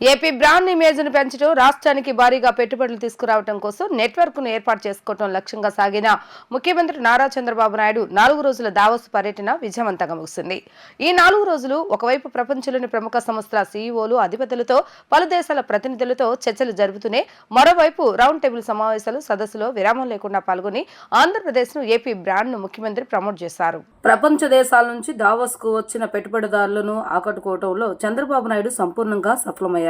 AP brand ఇమేజ్ను పెంచడం రాష్ట్రానికి భారీగా పెట్టుబడులు తీసుకురావడం కోసం నెట్వర్క్ను ఏర్పాటు చేసుకోవడం లక్ష్యంగా సాగిన ముఖ్యమంత్రి నారా చంద్రబాబు నాయుడు నాలుగు రోజుల దావోస్ పర్యటన విజయవంతంగా ముగిసింది. ఈ నాలుగు రోజులు ఒకవైపు ప్రపంచంలోని ప్రముఖ సంస్థల సీఈఓలు అధిపతులతో పలు దేశాల ప్రతినిధులతో చర్చలు జరుపుతూనే మరోవైపు రౌండ్ టేబుల్ సమావేశాలు సదస్సులో విరామం లేకుండా పాల్గొని ఆంధ్రప్రదేశ్ను ఏపీ బ్రాండ్ను ముఖ్యమంత్రి ప్రమోట్ చేశారు. ప్రపంచ దేశాల నుంచి దావోస్కు వచ్చిన పెట్టుబడిదారులను ఆకట్టుకోవడంలో చంద్రబాబు నాయుడు సంపూర్ణంగా సఫలమయ్యారు.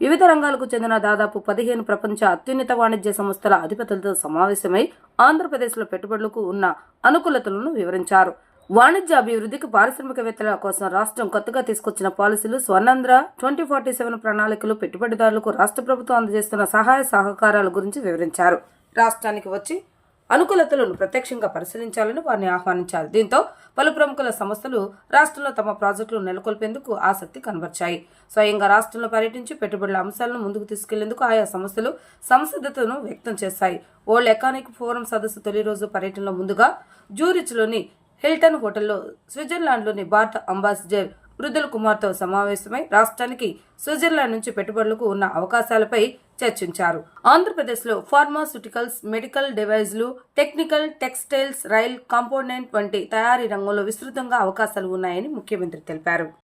వివిధ రంగాలకు చెందిన దాదాపు పదిహేను ప్రపంచ అత్యున్నత వాణిజ్య సంస్థల అధిపతులతో సమావేశమై ఆంధ్రప్రదేశ్లో పెట్టుబడులకు ఉన్న అనుకూలతలను వివరించారు. వాణిజ్య అభివృద్ధికి పారిశ్రామికవేత్తల కోసం రాష్ట్రం కొత్తగా తీసుకొచ్చిన పాలసీలు స్వర్ణాంధ్ర ట్వంటీ ఫార్టీ సెవెన్ ప్రణాళికలు పెట్టుబడిదారులకు రాష్ట్ర ప్రభుత్వం అందజేస్తున్న సహాయ సహకారాల గురించి వివరించారు. రాష్ట్రానికి వచ్చి అనుకూలతలను ప్రత్యక్షంగా పరిశీలించాలని వారిని ఆహ్వానించారు. దీంతో పలు ప్రముఖుల సంస్థలు రాష్ట్రంలో తమ ప్రాజెక్టులు నెలకొల్పేందుకు ఆసక్తి కనబర్చాయి. స్వయంగా రాష్ట్రంలో పర్యటించి పెట్టుబడుల అంశాలను ముందుకు తీసుకెళ్ళేందుకు ఆయా సంస్థలు సంసిద్ధతను వ్యక్తం చేశాయి. వరల్డ్ ఎకానిక్ ఫోరం సదస్సు తొలి రోజు పర్యటనలో ముందుగా జూరిచ్లోని హిల్టన్ హోటల్లో స్విట్జర్లాండ్లోని భారత అంబాసిడర్ మృదుల్ కుమార్తో సమావేశమై రాష్ట్రానికి స్విట్జర్లాండ్ నుంచి పెట్టుబడులకు ఉన్న అవకాశాలపై చర్చించారు. ఆంధ్రప్రదేశ్లో ఫార్మాస్యూటికల్స్ మెడికల్ డివైజ్లు టెక్నికల్ టెక్స్టైల్స్ రైల్ కాంపోనెంట్ వంటి తయారీ రంగంలో విస్తృతంగా అవకాశాలు ఉన్నాయని ముఖ్యమంత్రి తెలిపారు.